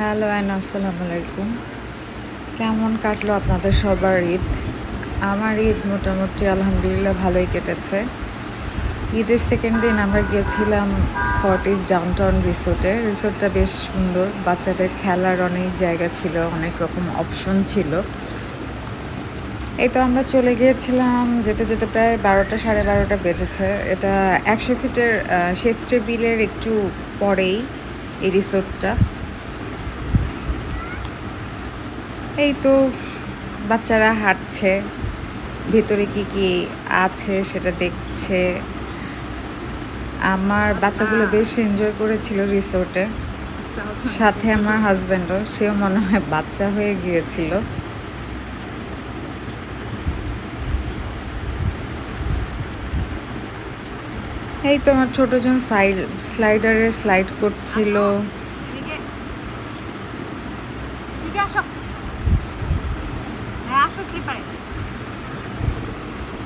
Hello and আসসালামু আলাইকুম। কেমন কাটলো আপনাদের সবার ঈদ? আমার ঈদ মোটামুটি আলহামদুলিল্লাহ ভালোই কেটেছে। ঈদের সেকেন্ড দিন আমরা গিয়েছিলাম ফর্টিস ডাউনটাউন রিসোর্টে রিসোর্টটা বেশ সুন্দর। বাচ্চাদের খেলার অনেক জায়গা ছিল, অনেক রকম অপশন ছিল। এই তো আমরা চলে গিয়েছিলাম, যেতে যেতে প্রায় বারোটা, সাড়ে বারোটা বেজেছে। এটা একশো ফিটের শেফ বিলের একটু পরেই এই রিসোর্টটা এই তো বাচ্চারা হাঁটছে ভেতরে কি কি আছে সেটা দেখছে। আমার বাচ্চাগুলো বেশ এনজয় করেছিল রিসোর্টে সাথে আমার হাজব্যান্ডও সেও মনে হয় বাচ্চা হয়ে গিয়েছিল। এই তো আমার ছোটজন সাইড স্লাইডারে স্লাইড করছিল।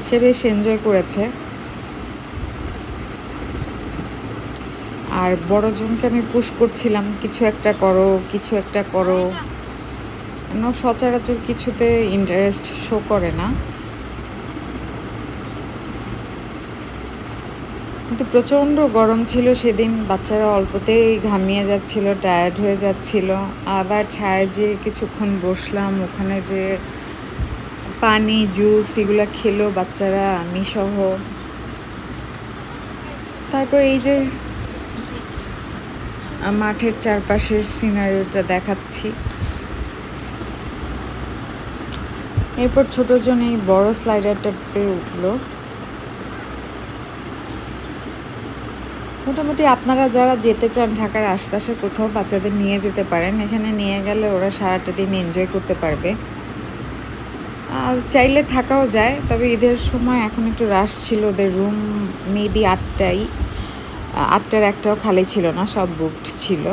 সে বেশ এনজয় করেছে। আর বড়জনকে আমি পুশ করছিলাম কিছু একটা করো কিছু একটা করো। ন সচরাচর কিছুতে ইন্টারেস্ট শো করে না। কিন্তু প্রচণ্ড গরম ছিল সেদিন বাচ্চারা অল্পতেই ঘামিয়ে যাচ্ছিল টায়ার্ড হয়ে যাচ্ছিল। আবার ছায়া যেয়ে কিছুক্ষণ বসলাম ওখানে যে পানি জুস এগুলো খেলো বাচ্চারা আমি সহ তারপর এই যে মাঠের চারপাশের সিনারিওটা দেখাচ্ছি। এরপর ছোট জন এই বড় স্লাইডারটাতে উঠল। মোটামুটি আপনারা যারা যেতে চান ঢাকার আশপাশে কোথাও বাচ্চাদের নিয়ে যেতে পারেন। এখানে নিয়ে গেলে ওরা সারাটা দিন এনজয় করতে পারবে। চাইলে থাকাও যায়, তবে ঈদের সময় এখন একটু রাশ ছিল ওদের রুম মেবি আটটাই আটটার একটাও খালি ছিল না, সব বুকড ছিল।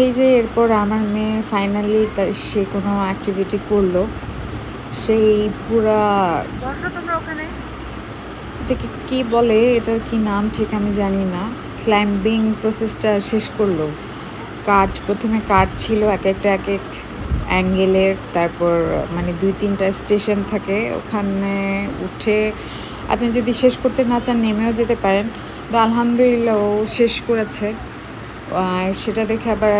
এই যে এরপর আমার মেয়ে ফাইনালি সে কোনো অ্যাক্টিভিটি করল সেই পুরা তোমরা ওখানে। এটাকে কি বলে? এটার কি নাম ঠিক আমি জানি না। ক্লাইম্বিং প্রসেসটা শেষ করল। কাঠ প্রথমে কাঠ ছিল এক একটা এক এক অ্যাঙ্গেলের তারপর মানে দুই তিনটা স্টেশন থাকে। ওখানে উঠে আপনি যদি শেষ করতে না চান নেমেও যেতে পারেন। তো আলহামদুলিল্লাহ ও শেষ করেছে। সেটা দেখে আবার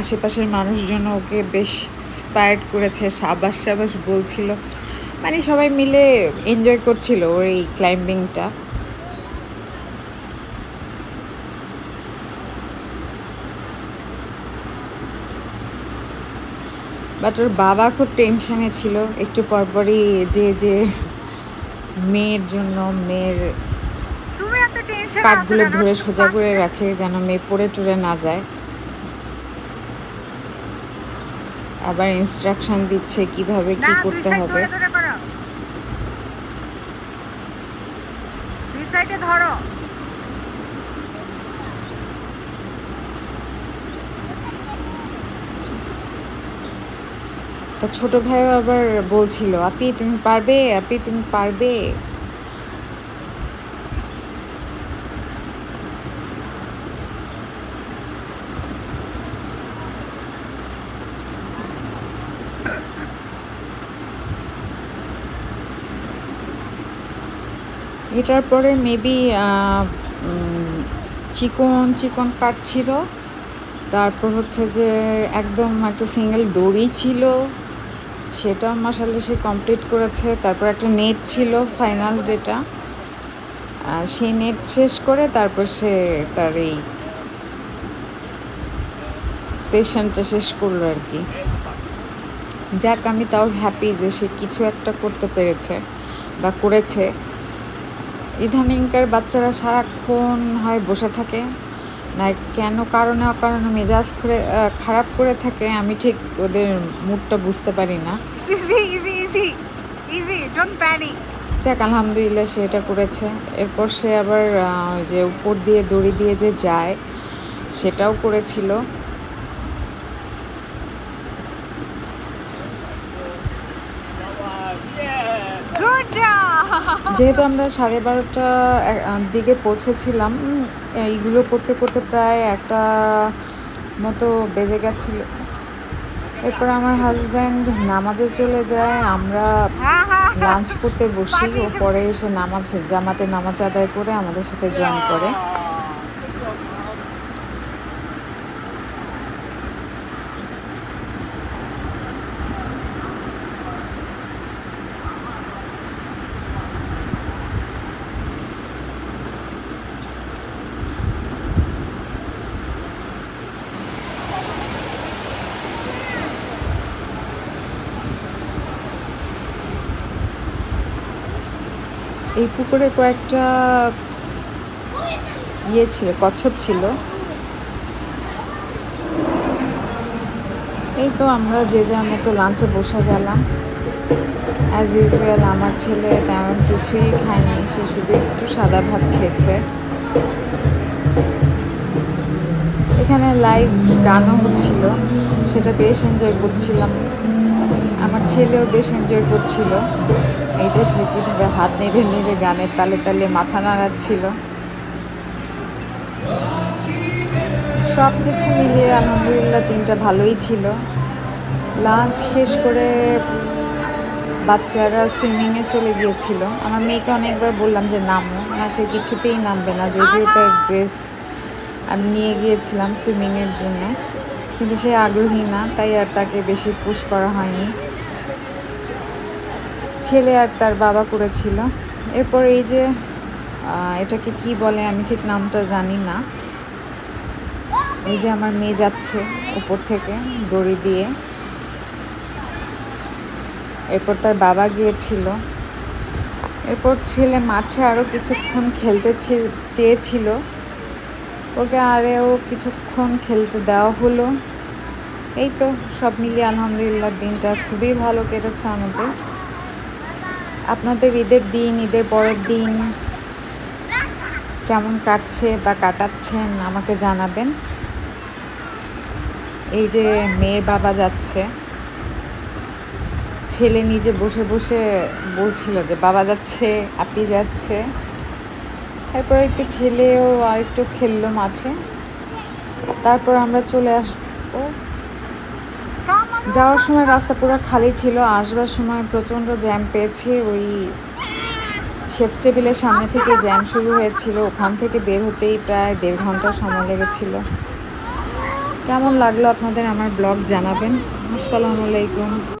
আশেপাশের মানুষজন ওকে বেশ স্পায়ার্ড করেছে, সাবাস সাবাস বলছিল। মানে সবাই মিলে এনজয় করছিল ওর এই ক্লাইম্বিংটা বাট ওর বাবা খুব টেনশনে ছিল। একটু পরপরই যে যে, মেয়ের জন্য, মেয়ের কাঠগুলো ধরে সোজা করে রাখে যেন মেয়ে পড়ে টরে না যায়। আবার ইনস্ট্রাকশন দিচ্ছে কীভাবে কি করতে হবে। ধরে। তা ছোট ভাইও আবার বলছিল আপি তুমি পারবে? আপি তুমি পারবে? এটার পরে মেবি চিকন চিকন কাট ছিল। তারপর হচ্ছে যে একদম একটা সিঙ্গেল দড়ি ছিল। সেটাও মাসালে সে কমপ্লিট করেছে। তারপর একটা নেট ছিল ফাইনাল যেটা। সেই নেট শেষ করে তারপর সে তার এই সেশনটা শেষ করল আর কি। যাক, আমি তাও হ্যাপি যে সে কিছু একটা করতে পেরেছে বা করেছে। ইদানিংকার বাচ্চারা সারাক্ষণ হয় বসে থাকে। না কেন কারণে অকারণে মেজাজ করে খারাপ করে থাকে আমি ঠিক ওদের মুডটা বুঝতে পারি না। Easy easy easy easy don't panic যাক আলহামদুলিল্লাহ সে এটা করেছে। এরপর সে আবার ওই যে উপর দিয়ে দড়ি দিয়ে যে যায় সেটাও করেছিল। যেহেতু আমরা সাড়ে বারোটা দিকে পৌঁছেছিলাম এইগুলো করতে করতে প্রায় একটা মতো বেজে গেছিল। এরপর আমার হাজব্যান্ড নামাজে চলে যায়, আমরা লাঞ্চ করতে বসি, ও পরে এসে নামাজ, জামাতে নামাজ আদায় করে আমাদের সাথে জয়েন করে। এই পুকুরে কয়েকটা ইয়ে ছিল, কচ্ছপ ছিল। এই তো আমরা যে যার মতো লাঞ্চে বসে গেলাম। অ্যাজ ইউজুয়াল আমার ছেলে তেমন কিছুই খায়নি সে শুধু একটু সাদা ভাত খেয়েছে। এখানে লাইভ গানও হচ্ছিল, সেটা বেশ এনজয় করছিলাম। আমার ছেলেও বেশ এনজয় করছিল। এই যে সে কীভাবে হাত নেড়ে নেড়ে গানের তালে তালে মাথা নাড়াচ্ছিল। সব কিছু মিলিয়ে আলহামদুলিল্লাহ দিনটা ভালোই ছিল। লাঞ্চ শেষ করে বাচ্চারা সুইমিংয়ে চলে গিয়েছিল। আমার মেয়েকে অনেকবার বললাম যে, নামো। না, সে কিছুতেই নামবে না, যদিও তার ড্রেস আমি নিয়ে গিয়েছিলাম সুইমিংয়ের জন্য। কিন্তু সে আগ্রহী না, তাই আর তাকে বেশি পুশ করা হয়নি। ছেলে আর তার বাবা করেছিল। এরপর এই যে এটাকে কি বলে আমি ঠিক নামটা জানি না। এই যে আমার মেয়ে যাচ্ছে উপর থেকে দড়ি দিয়ে। এরপর তার বাবা গিয়েছিল। এরপর ছেলে মাঠে আরও কিছুক্ষণ খেলতে চেয়েছিল। ওকে আরেও কিছুক্ষণ খেলতে দেওয়া হলো। এই তো সব মিলিয়ে আলহামদুলিল্লাহ দিনটা খুবই ভালো কেটেছে আমাদের। আপনাদের ঈদের দিন, ঈদের পরের দিন কেমন কাটছে বা কাটাচ্ছেন আমাকে জানাবেন। এই যে মেয়ের বাবা যাচ্ছে, ছেলে নিজে বসে বসে বলছিল যে, বাবা যাচ্ছে, আপনি যাচ্ছে। তারপর একটু ছেলেও আর একটু খেললো মাঠে। তারপর আমরা চলে আসব। যাওয়ার সময় রাস্তা পুরো খালি ছিল, আসবার সময় প্রচণ্ড জ্যাম পেয়েছে। ওই শেফস টেবিলের সামনে থেকে জ্যাম শুরু হয়েছিল, ওখান থেকে বের হতেই প্রায় দেড় ঘণ্টা সময় লেগেছিল। কেমন লাগল আপনাদের আমার ব্লগ জানাবেন। আসসালামু আলাইকুম।